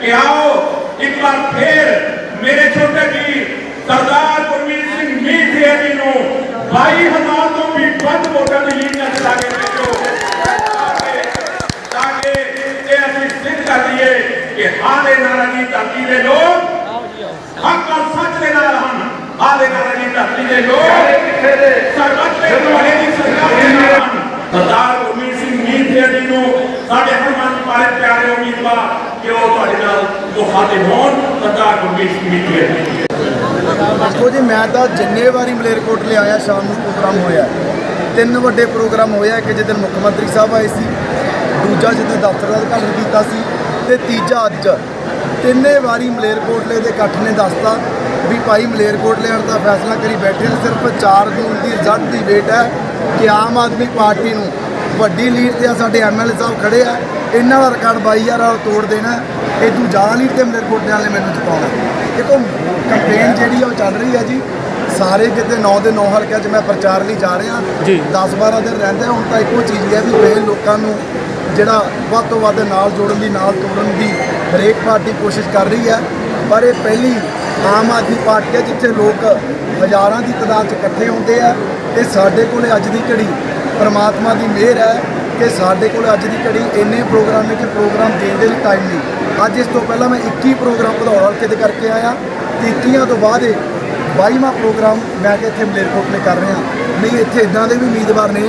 ਕਿ ਆਓ ਇੱਕ ਵਾਰ ਫੇਰ ਮੇਰੇ ਛੋਟੇ ਵੀਰ ਸਰਦਾਰ ਗੁਰਮੀਤ ਸਿੰਘ ਮੀਠੇ ਜੀ ਨੂੰ 22000 ਤੋਂ ਵੀ ਵੱਧ ਵੋਟਾਂ ਦੀ ਲੀਡ ਨਾਲ ਜਿਤਾ ਕੇ ਭੇਜੋ ਤਾਂ ਕਿ- ਇਹ ਅਸੀਂ ਸਿੱਧ ਕਰ ਲਈਏ ਕਿ ਹਾਲੇ ਨਾਰਾਜ਼ੀ ਧਰਤੀ ਦੇ ਲੋਕ ਹੱਕ ਔਰ ਸੱਚ ਦੇ ਨਾਲ ਹਨ। ਹਾਲੇ ਨਾਰਾਜ਼ੀ ਧਰਤੀ ਦੇ ਲੋਕ ਸਰਬੱਤ ਦੇ ਭਲੇ ਦੀ ਸਰਕਾਰ ਦੇ ਨਾਲ ਹਨ ਸਰਦਾਰ ਗੁਰਮੀਤ ਸਿੰਘ ਮੀਠੇ ਜੀ ਨੂੰ ਸਾਡੇ ਹਰਮਨ ਪਾਲੇ ਪਿਆਰੇ ਉਮੀਦਵਾਰ ਕਿ ਉਹ ਤੁਹਾਡੇ ਹੋਣ ਸਰਦਾਰ ਗੁਰਮੀਤ ਸਿੰਘ ਮੀਠੇ ਦੇਖੋ ਜੀ, ਮੈਂ ਤਾਂ ਜਿੰਨੇ ਵਾਰੀ ਮਲੇਰਕੋਟਲੇ ਆਇਆ ਸ਼ਾਮ ਨੂੰ ਪ੍ਰੋਗਰਾਮ ਹੋਇਆ ਤਿੰਨ ਵੱਡੇ ਪ੍ਰੋਗਰਾਮ ਹੋਇਆ ਇੱਕ ਜਿੱਦਣ ਮੁੱਖ ਮੰਤਰੀ ਸਾਹਿਬ ਆਏ ਸੀ, ਦੂਜਾ ਜਿੱਦਣ ਦਫ਼ਤਰ ਦਾ ਉਦਘਾਟਨ ਕੀਤਾ ਸੀ, ਤੇ ਤੀਜਾ ਅੱਜ। ਤਿੰਨੇ ਵਾਰੀ ਮਲੇਰਕੋਟਲੇ ਦੇ ਇਕੱਠ ਨੇ ਦੱਸਤਾ ਵੀ ਭਾਈ ਮਲੇਰਕੋਟਲੇ ਵਾਲ ਦਾ ਫੈਸਲਾ ਕਰੀ ਬੈਠੇ ਹਾਂ ਸਿਰਫ 4 ਜੂਨ ਦੀ ਰਿਜ਼ਲਟ ਦੀ ਵੇਟ ਹੈ ਕਿ ਆਮ ਆਦਮੀ ਪਾਰਟੀ ਨੂੰ ਵੱਡੀ ਲੀਡ ਤੇ ਆ ਸਾਡੇ ਐਮਐਲਏ ਸਾਹਿਬ ਖੜੇ ਆ। ਇਹਨਾਂ ਦਾ ਰਿਕਾਰਡ 22000 ਵਾਲਾ ਤੋੜ ਦੇਣਾ ਇਹ ਤੋਂ ਜ਼ਿਆਦਾ ਲੀਡ ਤੇ ਮਲੇਰਕੋਟਲੇ ਵਾਲੇ ਮੈਨੂੰ ਜਿਤਾਉਣਾ ਦੇਖੋ ਕੰਪੇਨ ਜਿਹੜੀ ਆ ਉਹ ਚੱਲ ਰਹੀ ਆ ਜੀ। ਸਾਰੇ ਕਿਤੇ 9 ਦੇ 9 ਹਲਕਿਆਂ 'ਚ ਮੈਂ ਪ੍ਰਚਾਰ ਲਈ ਜਾ ਰਿਹਾ। ਜੀ। 10 12 ਦਿਨ ਰਹਿੰਦੇ ਹੁਣ ਤਾਂ ਇੱਕੋ ਚੀਜ਼ ਹੈ ਵੀ ਇਹ ਲੋਕਾਂ ਨੂੰ ਜਿਹੜਾ ਵੱਧ ਤੋਂ ਵੱਧ ਨਾਲ ਜੋੜਨ ਦੀ ਨਾਲ ਤੋੜਨ ਦੀ ਹਰੇਕ ਪਾਰਟੀ ਕੋਸ਼ਿਸ਼ ਕਰ ਰਹੀ ਹੈ ਪਰ ਇਹ ਪਹਿਲੀ ਆਮ ਆਦਮੀ ਪਾਰਟੀ ਹੈ ਜਿੱਥੇ ਲੋਕ ਹਜ਼ਾਰਾਂ ਦੀ ਤਾਦਾਦ 'ਚ ਇਕੱਠੇ ਹੁੰਦੇ ਆ। ਤੇ ਸਾਡੇ ਕੋਲੇ ਅੱਜ ਦੀ ਘੜੀ ਪਰਮਾਤਮਾ ਦੀ ਮਿਹਰ ਹੈ ਕਿ ਸਾਡੇ ਕੋਲ ਅੱਜ ਦੀ ਘੜੀ ਇੰਨੇ ਪ੍ਰੋਗਰਾਮ ਨੇ ਕਿ ਪ੍ਰੋਗਰਾਮ ਦੇਣ ਦੇ ਲਈ ਟਾਈਮ ਨਹੀਂ। ਅੱਜ ਇਸ ਤੋਂ ਪਹਿਲਾਂ ਮੈਂ 21 ਪ੍ਰੋਗਰਾਮ ਭਦੌੜ ਹਲਕੇ ਦੇ ਕਰਕੇ ਆਇਆ। ਤੇ 21 ਤੋਂ ਬਾਅਦ ਇਹ 22ਵਾਂ ਪ੍ਰੋਗਰਾਮ ਮੈਂ ਕਿ ਇੱਥੇ ਮਲੇਰਕੋਟਲੇ ਕਰ ਰਿਹਾ। ਨਹੀਂ, ਇੱਥੇ ਇਦਾਂ ਦੇ ਵੀ ਉਮੀਦਵਾਰ ਨੇ।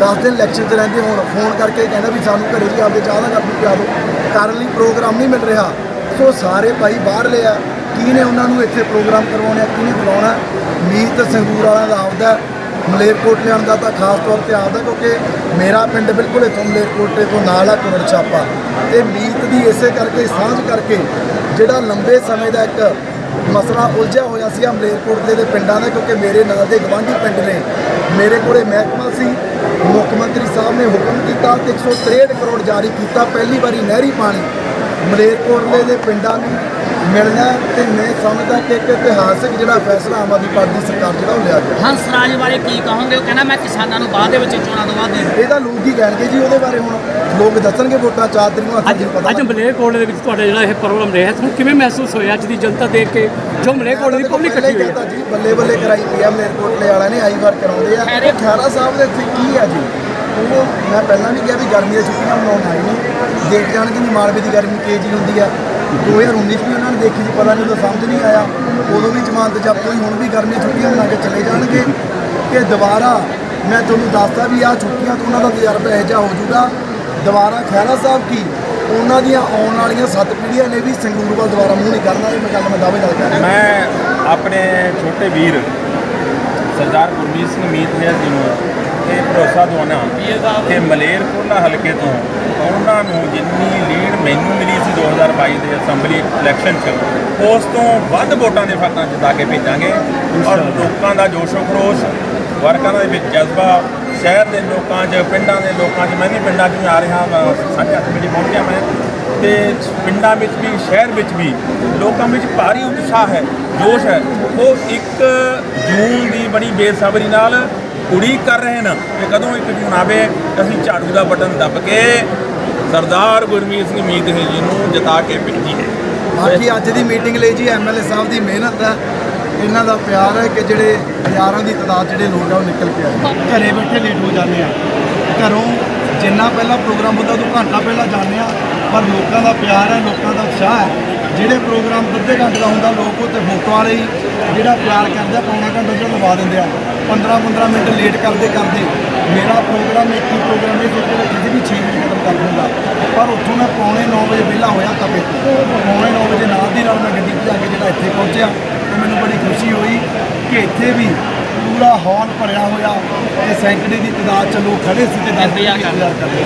10 ਦਿਨ ਲੈਕਚਰ 'ਚ ਰਹਿੰਦੇ ਹੁਣ, ਫੋਨ ਕਰਕੇ ਕਹਿੰਦਾ ਵੀ ਸਾਨੂੰ ਘਰੇ ਜੀ ਆਪਦੇ ਚਾਹ ਦਾ ਕੱਪ ਪਿਆ ਦਿਓ। ਕਰਨ ਲਈ ਪ੍ਰੋਗਰਾਮ ਨਹੀਂ ਮਿਲ ਰਿਹਾ। ਸੋ ਸਾਰੇ ਭਾਈ ਬਾਹਰਲੇ ਆ। ਕੀ ਨੇ ਉਹਨਾਂ ਨੂੰ ਇੱਥੇ ਪ੍ਰੋਗਰਾਮ ਕਰਵਾਉਣੇ ਆ ਨੇ ਬੁਲਾਉਣਾ? ਮੀਤ ਸੰਗੂਰ ਵਾਲਿਆਂ ਦਾ ਆਪਦਾ ਮਲੇਰਕੋਟਲਿਆਂ ਦਾ ਤਾਂ ਖਾਸ ਤੌਰ ਤੇ ਆਪਦਾ ਕਿਉਂਕਿ ਮੇਰਾ ਪਿੰਡ ਬਿਲਕੁਲ ਇੱਥੋਂ ਮਲੇਰਕੋਟੇ ਤੋਂ ਨਾਲ ਆ ਕੁਰੜ ਛਾਪਾ। ਤੇ ਮੀਤ ਦੀ ਇਸੇ ਕਰਕੇ, ਸਾਂਝ ਕਰਕੇ ਜਿਹੜਾ ਲੰਬੇ ਸਮੇਂ ਦਾ ਇੱਕ ਮਸਲਾ ਉਲਝਿਆ ਹੋਇਆ ਸੀ ਆ ਮਲੇਰਕੋਟਲੇ ਦੇ ਪਿੰਡਾਂ ਦਾ, ਕਿਉਂਕਿ ਮੇਰੇ ਨਾਲ ਦੇ ਗਵਾਂਢੀ ਪਿੰਡ ਨੇ। ਮੇਰੇ ਕੋਲੇ ਮਹਿਕਮਾ ਸੀ, ਮੁੱਖ ਮੰਤਰੀ ਸਾਹਿਬ ਨੇ ਹੁਕਮ ਕੀਤਾ ਕਿ 163 ਕਰੋੜ ਜਾਰੀ ਕੀਤਾ, ਪਹਿਲੀ ਵਾਰੀ ਨਹਿਰੀ ਪਾਣੀ ਮਲੇਰਕੋਟਲੇ ਦੇ ਪਿੰਡਾਂ ਨੂੰ ਮਿਲਣਾ ਤੇ ਮੈਂ ਸਮਝਦਾ ਕਿ ਇੱਕ ਇਤਿਹਾਸਕ ਜਿਹੜਾ ਫੈਸਲਾ ਆਮ ਆਦਮੀ ਪਾਰਟੀ ਸਰਕਾਰ ਜਿਹੜਾ ਉਹ ਲਿਆ ਗਿਆ। ਹੰਸ ਰਾਜ ਬਾਰੇ ਕੀ ਕਹੋਗੇ? ਉਹ ਕਹਿੰਦਾ ਮੈਂ ਕਿਸਾਨਾਂ ਨੂੰ ਬਾਅਦ ਦੇ ਵਿੱਚ ਚੋਣਾਂ ਤੋਂ ਬਾਅਦ ਦੇ ਦੂੰ। ਇਹ ਤਾਂ ਲੋਕ ਹੀ ਕਹਿਣਗੇ ਜੀ ਉਹਦੇ ਬਾਰੇ ਹੁਣ। ਲੋਕ ਦੱਸਣਗੇ ਵੋਟਾਂ ਚਾਰ ਤਰੀਕ ਨੂੰ ਅੱਜ ਪਤਾ ਅੱਜ ਮਲੇਰਕੋਟਲੇ ਦੇ ਵਿੱਚ ਤੁਹਾਡਾ ਜਿਹੜਾ ਇਹ ਪ੍ਰੋਗਰਾਮ ਰਿਹਾ ਤੁਹਾਨੂੰ ਕਿਵੇਂ ਮਹਿਸੂਸ ਹੋਇਆ ਅੱਜ ਦੀ ਜਨਤਾ ਦੇਖ ਕੇ? ਜੋ ਮਲੇਰਕੋਟਲੇ ਦੀ ਪਬਲਿਕ ਇਕੱਠੀ ਹੋਈ ਹੈ। ਜੀ ਬੱਲੇ ਬੱਲੇ ਕਰਾਈ ਪਈ ਆ ਮਲੇਰਕੋਟਲੇ ਵਾਲਿਆਂ ਨੇ ਆਈ ਵਾਰ ਕਰਾਉਂਦੇ ਆ। ਖੈਰੇ- ਖੈਰਾ ਸਾਹਿਬ ਦੇ ਇੱਥੇ ਕੀ ਆ ਜੀ? ਉਹ ਮੈਂ ਪਹਿਲਾਂ ਵੀ ਕਿਹਾ ਵੀ ਗਰਮੀ ਦੀਆਂ ਛੁੱਟੀਆਂ ਮਨਾਉਣ ਆਏ ਨੇ। ਦੇਖ ਜਾਣਗੇ ਵੀ ਮਾਲਵੇ ਦੀ ਗਰਮੀ ਤੇਜ਼ ਹੁੰਦੀ ਆ। 2019 ਚ ਵੀ ਉਹਨਾਂ ਨੇ ਦੇਖੀ ਸੀ, ਪਤਾ ਨਹੀਂ ਉਦੋਂ ਸਮਝ ਨਹੀਂ ਆਇਆ। ਉਦੋਂ ਵੀ ਜ਼ਮਾਨਤ ਜ਼ਬਤ ਹੋਈ, ਹੁਣ ਵੀ ਗਰਮੀ ਦੀਆਂ ਛੁੱਟੀਆਂ ਮਨਾ ਕੇ ਚਲੇ ਜਾਣਗੇ। ਕਿ ਦੁਬਾਰਾ ਮੈਂ ਤੁਹਾਨੂੰ ਦੱਸਦਾ ਵੀ ਆ ਛੁੱਟੀਆਂ ਤੋਂ ਉਹਨਾਂ ਦਾ ਤਜਰਬਾ ਇਹੋ ਜਿਹਾ ਹੋ ਜਾਊਗਾ। ਦੁਬਾਰਾ ਖੈਰਾ ਸਾਹਿਬ ਕੀ? ਉਹਨਾਂ ਦੀਆਂ ਆਉਣ ਵਾਲੀਆਂ ਸੱਤ ਪੀੜ੍ਹੀਆਂ ਨੇ ਵੀ ਸੰਗਰੂਰ ਵੱਲ ਦੁਬਾਰਾ ਮੂੰਹ ਨਹੀਂ ਕਰਨਾ, ਇਹ ਮੈਂ ਗੱਲ ਮੈਂ ਦਾਅਵੇ ਨਾਲ ਕਰ ਰਿਹਾ। ਮੈਂ ਆਪਣੇ ਛੋਟੇ ਵੀਰ ਸਰਦਾਰ ਗੁਰਮੀਤ ਸਿੰਘ ਮੀਤਿਆ ਜੀ ਨੂੰ ਇਹ ਭਰੋਸਾ ਦਵਾਉਣਾ ਕਿ ਮਲੇਰਕੋਟਲਾ ਹਲਕੇ ਤੋਂ ਉਹਨਾਂ ਨੂੰ ਜਿੰਨੀ ਲੀਡ ਮੈਨੂੰ ਮਿਲੀ ਸੀ 2022 ਦੇ ਅਸੈਂਬਲੀ ਇਲੈਕਸ਼ਨ 'ਚ ਉਸ ਤੋਂ ਵੱਧ ਵੋਟਾਂ ਦੇ ਫਰਕਾਂ ਜਿਤਾ ਕੇ ਭੇਜਾਂਗੇ। ਔਰ ਲੋਕਾਂ ਦਾ ਜੋਸ਼ੋ ਖਰੋਸ਼ ਵਰਕਰਾਂ ਦੇ ਵਿੱਚ ਜਜ਼ਬਾ ਸ਼ਹਿਰ ਦੇ ਲੋਕਾਂ 'ਚ ਪਿੰਡਾਂ ਦੇ ਲੋਕਾਂ 'ਚ ਮੈਂ ਵੀ ਪਿੰਡਾਂ 'ਚ ਆ ਰਿਹਾ ਵਾ ਸਾਢੇ ਅੱਠ ਵਜੇ ਪਹੁੰਚਿਆ ਮੈਂ। ਤੇ ਪਿੰਡਾਂ ਵਿੱਚ ਵੀ ਸ਼ਹਿਰ ਵਿੱਚ ਵੀ ਲੋਕਾਂ ਵਿੱਚ ਭਾਰੀ ਉਤਸ਼ਾਹ ਹੈ ਜੋਸ਼ ਹੈ। ਉਹ 1 ਜੂਨ ਦੀ ਬੜੀ ਬੇਸਬਰੀ ਨਾਲ ਉਡੀਕ ਕਰ ਰਹੇ ਨੇ ਕਿ ਕਦੋਂ ਇੱਕ ਜੂਨ ਆਵੇ ਅਸੀਂ ਝਾੜੂ ਦਾ ਬਟਨ ਦੱਬ ਕੇ ਸਰਦਾਰ ਗੁਰਮੀਤ ਸਿੰਘ ਮੀਤਹਿ ਜੀ ਨੂੰ ਜਿਤਾ ਕੇ ਭੇਜੀਏ। ਬਾਕੀ ਅੱਜ ਦੀ ਮੀਟਿੰਗ ਲਈ ਜੀ ਐਮਐਲਏ ਸਾਹਿਬ ਦੀ ਮਿਹਨਤ ਹੈ। ਇਹਨਾਂ ਦਾ ਪਿਆਰ ਹੈ ਕਿ ਜਿਹੜੇ ਹਜ਼ਾਰਾਂ ਦੀ ਤਾਦਾਦ ਜਿਹੜੇ ਲੋਕ ਆ ਉਹ ਨਿਕਲ ਕੇ ਆਏ ਘਰੇ ਬੈਠੇ ਲੇਟ ਹੋ ਜਾਂਦੇ ਆ। ਘਰੋਂ ਜਿੰਨਾ ਪਹਿਲਾਂ ਪ੍ਰੋਗਰਾਮ ਹੁੰਦਾ ਉਦੋਂ ਘੰਟਾ ਪਹਿਲਾਂ ਜਾਂਦੇ ਆ। ਪਰ ਲੋਕਾਂ ਦਾ ਪਿਆਰ ਹੈ ਲੋਕਾਂ ਦਾ ਉਤਸ਼ਾਹ ਹੈ। ਜਿਹੜੇ ਪ੍ਰੋਗਰਾਮ ਅੱਧੇ ਘੰਟੇ ਦਾ ਹੁੰਦਾ ਲੋਕ ਉੱਤੇ ਫੋਟੋ ਵਾਲੇ ਹੀ ਜਿਹੜਾ ਪਿਆਰ ਕਰਦੇ ਆ ਪੌਣਾ ਘੰਟਾ ਜਿਹੜਾ ਲਵਾ ਦਿੰਦੇ ਆ। 15 15 ਮਿੰਟ ਲੇਟ ਕਰਦੇ ਕਰਦੇ। ਮੇਰਾ ਪ੍ਰੋਗਰਾਮ ਇੱਕ ਹੀ ਪ੍ਰੋਗਰਾਮ ਇਹ ਸੋਚ ਕੇ ਕਿਸੇ ਵੀ 6 ਵਜੇ ਖਤਮ ਕਰ ਦਿੰਦਾ। ਪਰ ਉੱਥੋਂ ਮੈਂ ਪੌਣੇ 9 ਵਜੇ ਵਿਹਲਾ ਹੋਇਆ ਤਵੇ ਪੌਣੇ 9 ਵਜੇ ਨਾਲ ਦੀ ਨਾਲ ਮੈਂ ਗੱਡੀ 'ਚ ਜਾ ਕੇ ਜਿਹੜਾ ਇੱਥੇ ਪਹੁੰਚਿਆ ਤੇ ਮੈਨੂੰ ਬੜੀ ਖੁਸ਼ੀ ਹੋਈ ਕਿ ਇੱਥੇ ਵੀ ਪੂਰਾ ਹਾਲ ਭਰਿਆ ਹੋਇਆ। ਤੇ ਸੈਂਕੜੇ ਦੀ ਤਾਦਾਦ ਚ ਲੋਕ ਖੜੇ ਸੀ ਤੇ ਇੰਤਜ਼ਾਰ ਕਰਦੇ